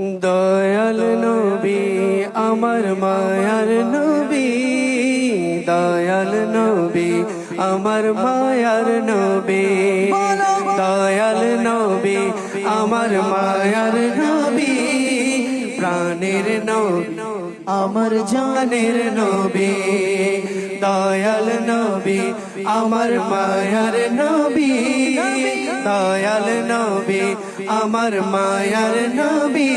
দয়াল নবী, আমার মায়ার নবী, দয়াল নবী, আমার মায়ার নবী, দয়াল নবী, আমার মায়ার নবী। নবী, আমার জানের নবী, দয়াল নবী, আমার মায়ার নবী, দয়াল নবী, আমার মায়ার নবী,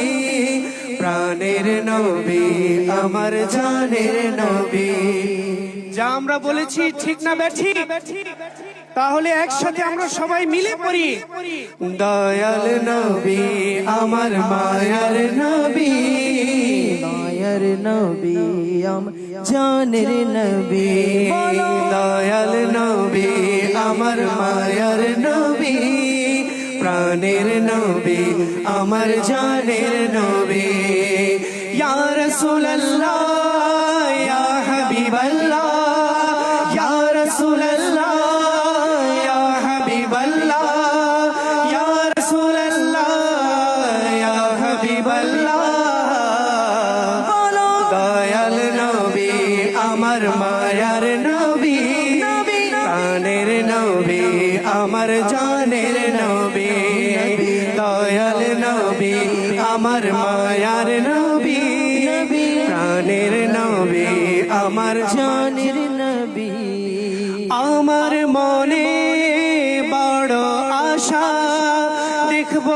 প্রাণের নবী, আমার জানের নবী। যা আমরা বলেছি ঠিক না ব্যাঠি তাহলে একসাথে আমরা সবাই মিলে পড়ি। দয়াল নবী, আমার মায়ার নবী মায়ার নবী, আম, জানের নবী। দয়াল নবী, আমার মায়ার নবী। প্রাণের নবী, আমার জানের নবী। ইয়া রাসূলুল্লাহ, ইয়া হাবিবাল্লাহ, ইয়া আমার জানের নবী, দয়াল নবী, আমার মায়ার নবী, প্রাণের নবী, আমার জানের নবী। আমার মনে বড় আশা দেখব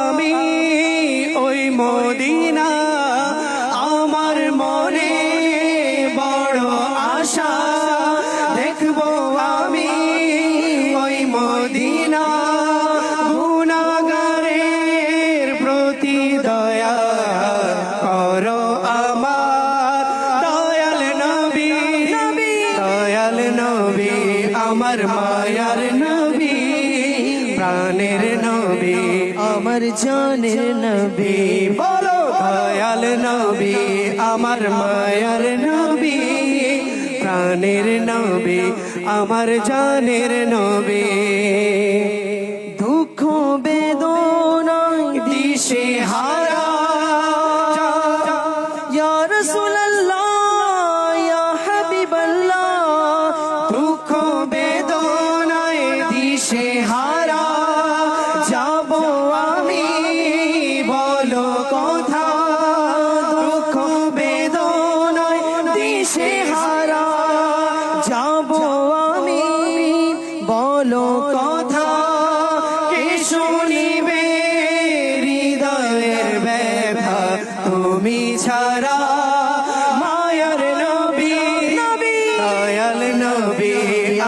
আমি ওই মদিনা জানের নবী বলো দয়াল নবী আমার মায়ার নবী প্রাণের নবী আমার জানের নবী।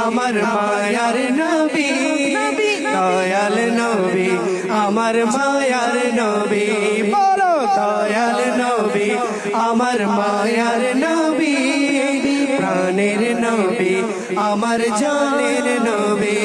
আমার মায়ার নবী, দয়াল নবী, আমার মায়ার নবী, বলো দয়াল নবী, আমার মায়ার নবী, প্রাণের নবী, আমার জানের নবী।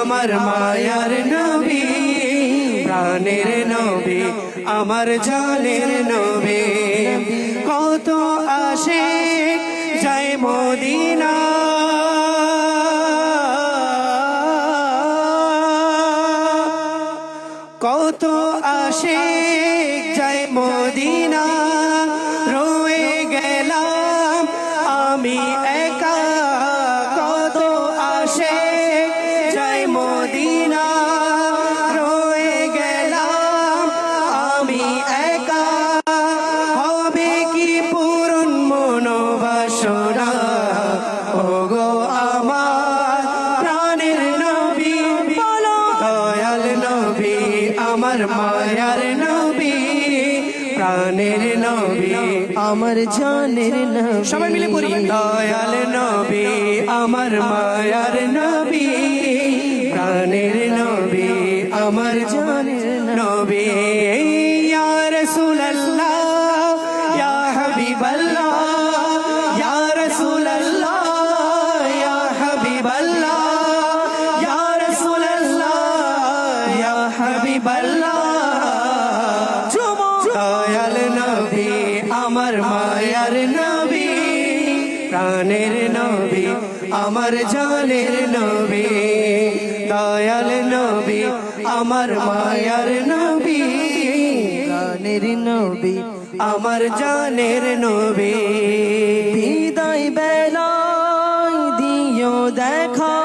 আমার মায়ার নবী, প্রাণের নবী, আমার জানের নবী। কত আসে জয় মদিনা। কত আসে জয় মদিনা। মদিনা রয়ে গেলাম আমি একা। হবে কি পূরণ মনোবাসনা? ওগো আমার প্রাণের নবী বলো দয়াল নবী আমার মায়ার নবী প্রাণের নবী আমার জানের নবী। সবাই মিলে পড়ি দয়াল নবী আমার মায়ার নবী। প্রাণের নবী, আমার জানের নবী। ইয়া রাসূলুল্লাহ, ইয়া হাবিবাল্লাহ, ইয়া রাসূলুল্লাহ, ইয়া হাবিবাল্লাহ, ইয়া রাসূলুল্লাহ, ইয়া হাবিব হাবিবাল্লাহ। দয়াল নবী, আমার মায়ার নবী, প্রাণের নবী, আমার জানের নবী। দয়াল নবী, আমার মায়ার নবী প্রাণের নবী, আমার জানের নবী। বিদায় বেলায় দিও দেখা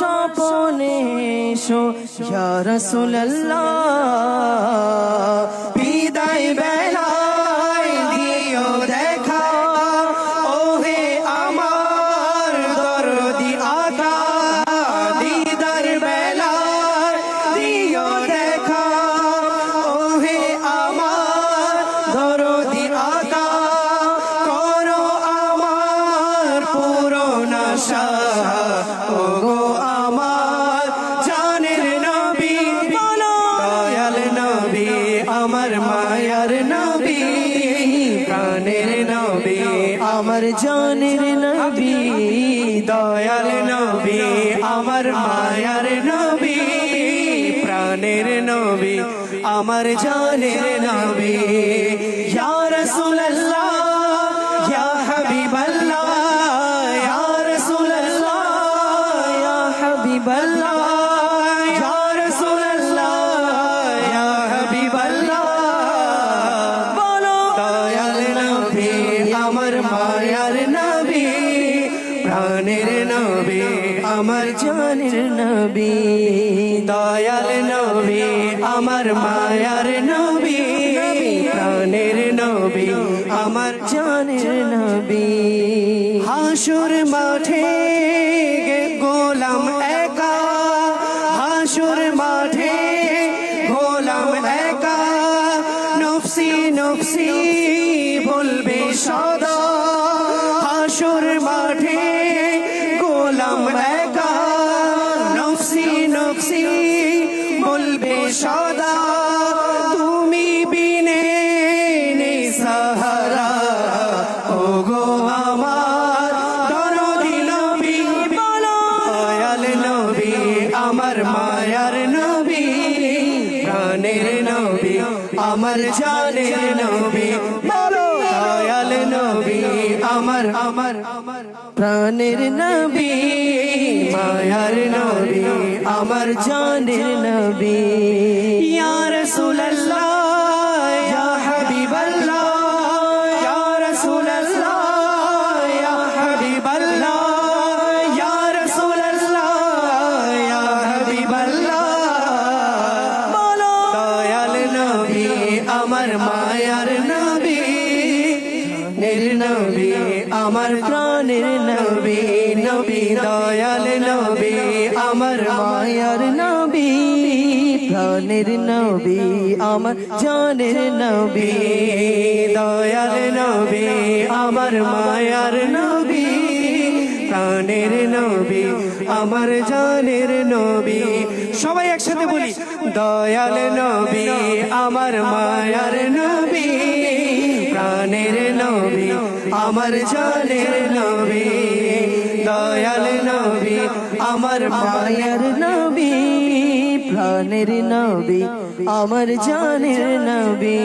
স্বপনে এসো ইয়া রাসূলুল্লাহ। আমার মায়ার নবী, প্রাণের নবী, আমার জানের নবী, দয়াল নবী, আমার মায়ার নবী, প্রাণের নবী, আমার জানের নবী। রাসূলুল্লাহ আমার মায়ার নবী, প্রাণের নবী, আমার জানের নবী, দয়াল নবী, আমার মায়ার নবী, প্রাণের নবী, আমার জানের নবী। হাসুর মাঠে হাসুর মাঠে গোলাম একা। নফসি নফসি বলবে সদা, তুমি বিনে নেই সাহারা। ও গো আমার দরদি নবী, বলো, দয়াল নবী, আমার মায়ার নবী, প্রাণের নবী, আমার জানের নবী আমার প্রাণের নবী মায়ার নবী আমার জানের নবী। দয়াল নবী, আমার মায়ার নবী, প্রাণের নবী, আমার জানের নবী। দয়াল নবী, আমার মায়ার নবী, প্রাণের নবী, আমার জানের নবী। সবাই একসাথে বলি, দয়াল নবী, আমার মায়ার নবী, প্রাণের নবী, আমার জানের নবী। দয়াল নবী আমার মায়ার নবী প্রাণের নবী আমার জানের নবী।